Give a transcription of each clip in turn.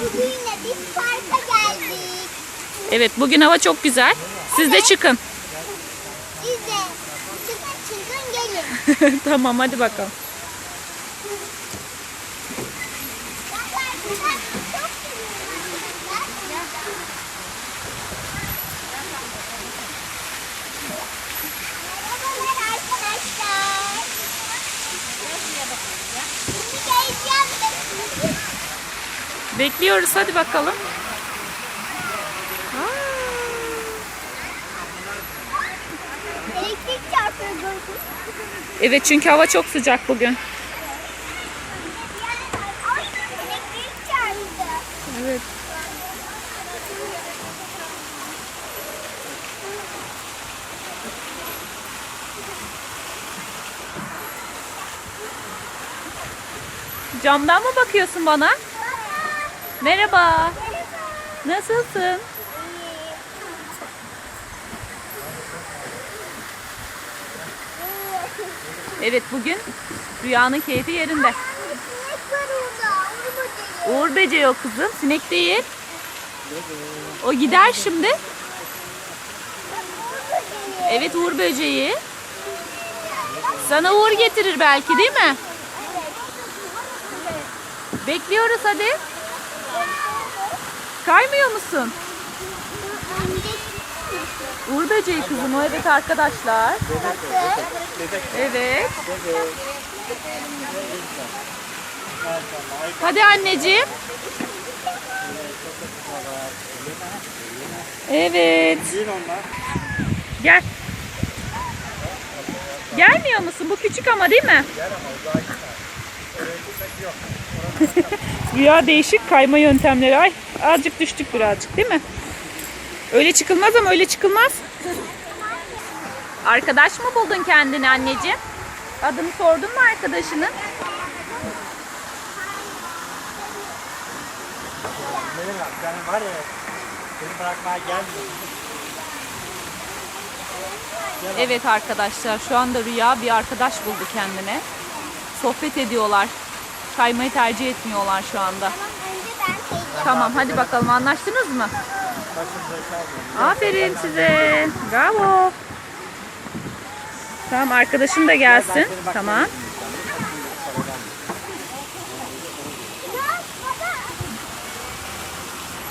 Bugün de biz parka geldik. Evet bugün hava çok güzel. Siz de çıkın. Siz de çıkın çıkın gelin. tamam hadi bakalım. Ben arkadaşlar çok seviyorum arkadaşlar. Merhabalar arkadaşlar. Şimdi geleceğim de. Bekliyoruz hadi bakalım. Elektrik çarpıyor. Evet çünkü hava çok sıcak bugün. Evet. Camdan mı bakıyorsun bana? Merhaba. Nasılsın? Evet bugün Rüyanın keyfi yerinde. Onu mu Uğur böceği o kızım. Sinek değil. O gider şimdi. Evet Uğur böceği. Sana Uğur getirir belki değil mi? Bekliyoruz hadi. Kaymıyor musun? Uğur böceği kızım o evet arkadaşlar. Evet. Hadi anneciğim. Evet. Gel. Gelmiyor musun? Bu küçük ama değil mi? Rüya değişik kayma yöntemleri. Ay azıcık düştük birazcık değil mi? Öyle çıkılmaz ama öyle çıkılmaz. Arkadaş mı buldun kendini anneciğim? Adını sordun mu arkadaşının? Benim bak var ya seni bırakmaya gelmiyorum. Evet arkadaşlar şu anda Rüya bir arkadaş buldu kendine. Sohbet ediyorlar. Kaymayı tercih etmiyorlar şu anda. Tamam hadi bakalım anlaştınız mı? Aferin size. Bravo. Tamam arkadaşın da gelsin. Tamam.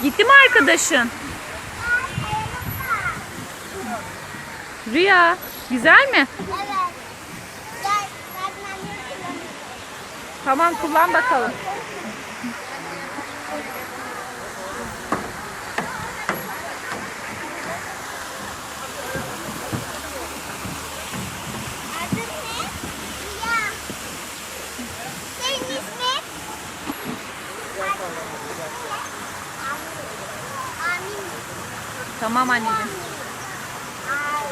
Gitti mi arkadaşın? Rüya güzel mi? Evet. Tamam kullan bakalım. Tamam anneciğim. Ay.